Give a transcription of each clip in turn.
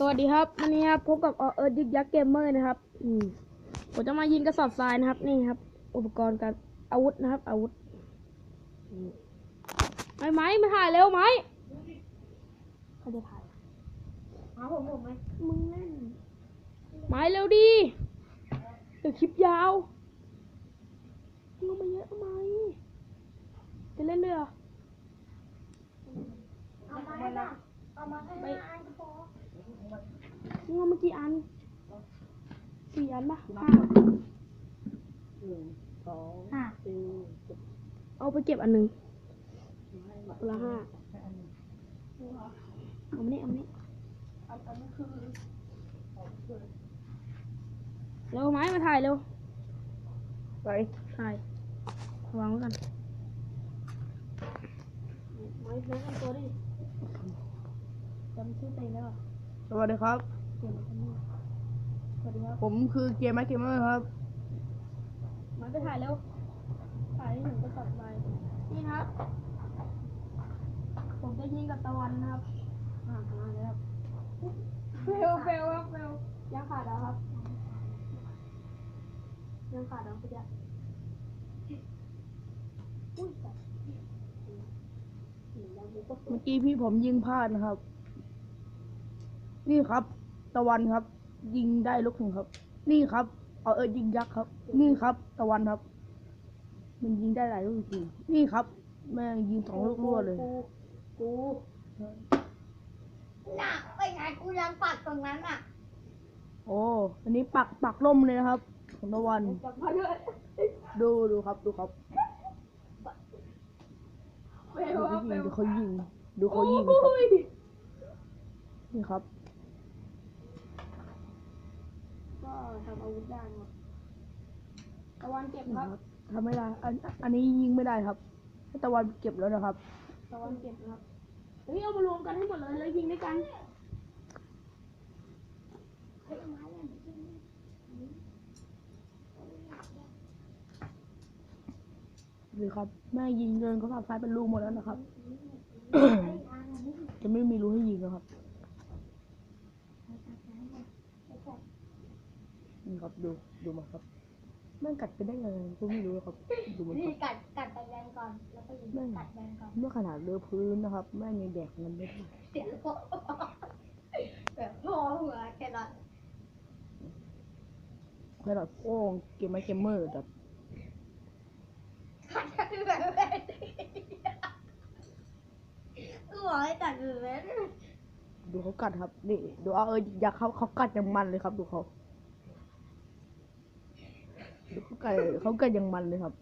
สวัสดีครับวันนี้ครับพบกับเอิร์ดยึกยักษ์เกมเมอร์นะครับอืมผมจะมายิงกระสอบทรายนะครับ นี่ครับ อุปกรณ์การอาวุธนะครับ อาวุธอืมไอ้ไม้มาถ่ายเร็วไหมเขาจะถ่ายเอาผมผมไหมมึงเล่นไม้เร็วดีเดี๋ยวคลิปยาวลงมาเยอะทำไมจะเล่นด้วยเหรอเอามาให้ละเอามาให้ห้าอันก็พอมึ งเอามากี่อันสี่อันปะห้าห้าเอาไปเก็บอันหนึ่งคนละห้าเอามานี่เอามานี่เร็วไหมมาถ่ายเร็วไปถ่ายวางไว้กันไม้แนะนำตัวดิจำชื่อตัวเองได้ป่ะ สวัสดีครับ เก่งจังเลยสวัสดีครับผมคือเกมแม็กเกมเมอร์ครับไม้ไปถ่ายเร็ว ถ่ายให้ถึงกระสอบลายนี่นะครับ ผมจะยิงกับตะวันนะครับอ่ามาเลยครับเฟลเฟลครับเฟลยังขาดแล้วครับ ยังขาดแล้วพี่แจ๊คอุ้ยสัตว์ยังกูก็เมื่อกี้พี่ผมยิงพลาดนะครับ นี่ครับ ตะวันครับ ยิงได้ลูกหนึ่งครับ นี่ครับ เอาเออยิงยักษ์ครับ นี่ครับ ตะวันครับ มันยิงได้หลายลูกจริงๆนี่ครับ แม่งยิงสองลูกรวดเลยกูกูน่ะไปไงกูยังปักตรงนั้นอะโอ้อันนี้ปักปักล่มเลยนะครับ ของตะวัน จับมาด้วยดูดูครับดูครับเฟดูลครับเขาเฟยิงลดูเขายิงดูเขายิงครับโอ้ยนี่ครับ ก็ ทำอาวุธได้หมดตะวันเก็บนี่ครับครับ ทำไม่ได้อันอันนี้ยิงไม่ได้ครับให้ตะวันเก็บแล้วนะครับ ตะวันเก็บนะครับเฮ้ยเอามารวมกันให้หมดเลยแล้วยิงด้วยกันนี่ครับ แม่ยิงเดินเขาสับซ้ายเป็นรูหมดแล้วนะครับ จะไม่มีรูให้ยิงแล้วครับ นี่ครับดูดูมาครับแม่งกัดไปได้ยังไงก็ไม่รู้ครับ ดูมันคนี่รับ กัดกัดไปแดงก่อน แล้วก็ยิงกัดแดงก่อนเมื่อขนาดเลือพื้นนะครับแม่งยังแดกมันไม่ได้เสียงโป๊ะแบบพ่อหัวแค่นั้นแค่แบบโอ้งเกมไมเกมเมอร์แบบกัดกันแบบแบบกูบอกให้กัดแบบนั้นดูเขากัดครับ นี่ ดูเอาเอออยากเขาเขากัดอย่างมันเลยครับ ดูเขาดู เขากัดเขาไกัดอย่างมันเลยครับ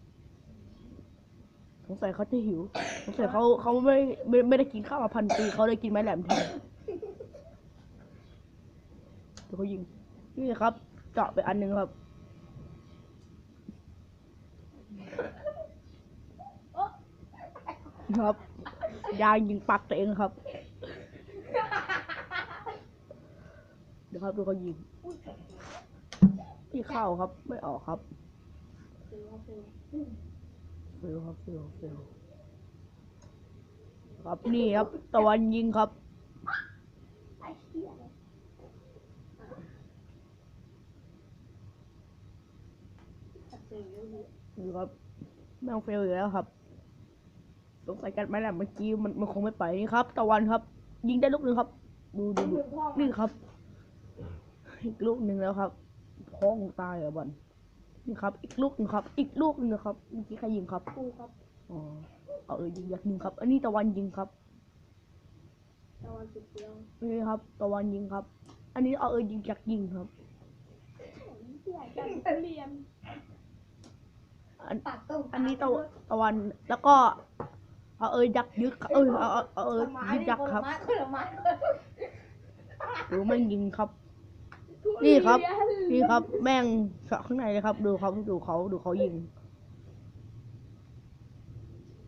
สงสัยเขาจะหิวสงสัยเขาเขาไม่ไม่ไม่ได้กินข้าวมาพันปีเขาเลยกินไม้แหลมแทนดูเขายิงนี่ครับ เจาะไปอันหนึ่งครับครับยางยิงปักตัวเองครับ เดี๋ยวครับดูเขายิง ที่เข้าครับ ไม่ออกครับเฟลครับเฟลเฟลครับนี่ครับตะวันยิงครับไอ้เหี้ยเลครับแม่งเฟลอีกแล้วครับสงสัยกันไหมแหละเมื่อกี้มันมันคงไม่ไปนี่ครับ ตะวันครับ ยิงได้ลูกหนึ่งครับ ดูดูดูนี่ครับอีกลูกหนึ่งแล้วครับ พ้องตายเหรอบอลนี่ครับ อีกลูกหนึงครับ อีกลูกหนึงนะครับเมื่อกี้ใครยิงครับกูครับอ๋อเอาเออยิงยักษ์ยิงครับ อันนี้ตะวันยิงครับตะวันสุดเดียวนี่ครับ ตะวันยิงครับ อันนี้เอาเออยิงยักษ์ยิงครับ เสียกันเรียนอันปักตรงอันนี้ตะตะวันแล้วก็เอาเออยักษ์ยึกครับเออเอาเอาเอาเออยึกยักษ์ครับคนละไม้คนละไม้ดูแม่งยิงครับ นี่ครับ นี่ครับ แม่งเจาะข้างในเลยครับ ดูเขาดูเขาดูเขายิง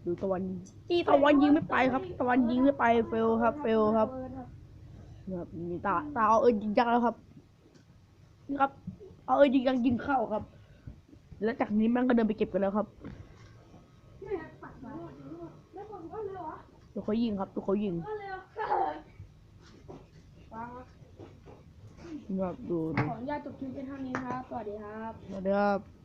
ดูตะวันนี่ตะวันยิงไม่ไปครับ ตะวันยิงไม่ไปเฟลครับ เฟลครับครับนี่ตาตาเอาเออยิงยักแล้วครับ นี่ครับ เอาเออยิงยักยิงเข้าครับ แล้วจากนี้แม่งก็เดินไปเก็บกันแล้วครับแล้วผมก็เลยวะดูเขายิงครับดูเขายิง ครับดูขดูออนุญาตจบคลิปเป็นเท่านี้ครับ สวัสดีครับ สวัสดีครับ